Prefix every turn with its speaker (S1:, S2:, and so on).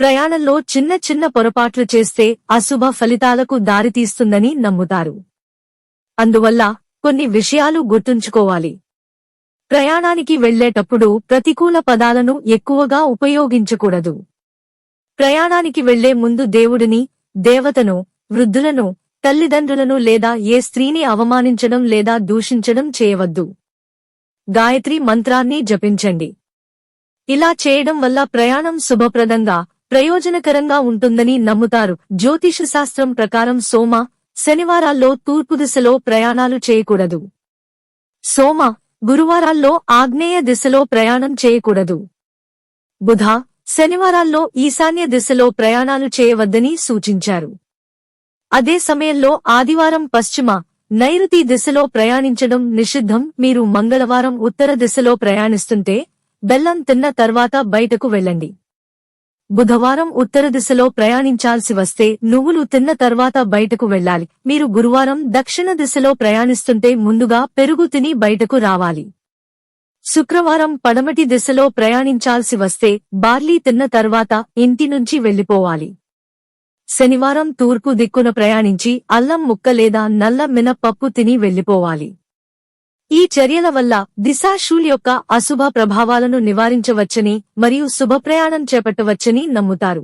S1: ప్రయాణంలో చిన్న చిన్న పొరపాట్లు చేస్తే అశుభ ఫలితాలకు దారితీస్తుందని నమ్ముతారు. అందువల్ల కొన్ని విషయాలు గుర్తుంచుకోవాలి. ప్రయాణానికి వెళ్ళేటప్పుడు ప్రతికూల పదాలను ఎక్కువగా ఉపయోగించకూడదు. ప్రయాణానికి వెళ్ళే ముందు దేవుడిని దేవతను వృద్ధులను తల్లిదండ్రులను లేదా ఏ స్త్రీని అవమానించడం లేదా దూషించడం చేయవద్దు. గాయత్రి మంత్రాన్ని జపించండి. ఇలా చేయడం వల్ల ప్రయాణం శుభప్రదంగా ప్రయోజనకరంగా ఉంటుందని నమ్ముతారు. జ్యోతిష శాస్త్రం ప్రకారం సోమ శనివారాల్లో తూర్పు దిశలో ప్రయాణాలు చేయకూడదు. సోమ గురువారాల్లో ఆగ్నేయ దిశలో ప్రయాణం చేయకూడదు. బుధ శనివారాల్లో ఈశాన్య దిశలో ప్రయాణాలు చేయవద్దని సూచించారు. అదే సమయంలో ఆదివారం పశ్చిమ నైరుతి దిశలో ప్రయాణించడం నిషిద్ధం. మీరు మంగళవారం ఉత్తర దిశలో ప్రయాణిస్తుంటే బెల్లం తిన్న తర్వాత బయటకు వెళ్ళండి. బుధవారం ఉత్తర దిశలో ప్రయాణించాల్సి వస్తే నువ్వులు తిన్న తర్వాత బయటకు వెళ్ళాలి. మీరు గురువారం దక్షిణ దిశలో ప్రయాణిస్తుంటే ముందుగా పెరుగు తిని బయటకు రావాలి. శుక్రవారం పడమటి దిశలో ప్రయాణించాల్సి వస్తే బార్లీ తిన్న తర్వాత ఇంటి నుంచి వెళ్ళిపోవాలి శనివారం తూర్పు దిక్కున ప్రయాణించి అల్లం ముక్క లేదా నల్ల మినపప్పు తిని వెళ్ళిపోవాలి ఈ చర్యల వల్ల దిశాశూల్ యొక్క అశుభ ప్రభావాలను నివారించవచ్చని మరియు శుభప్రయాణం చేపట్టవచ్చని నమ్ముతారు.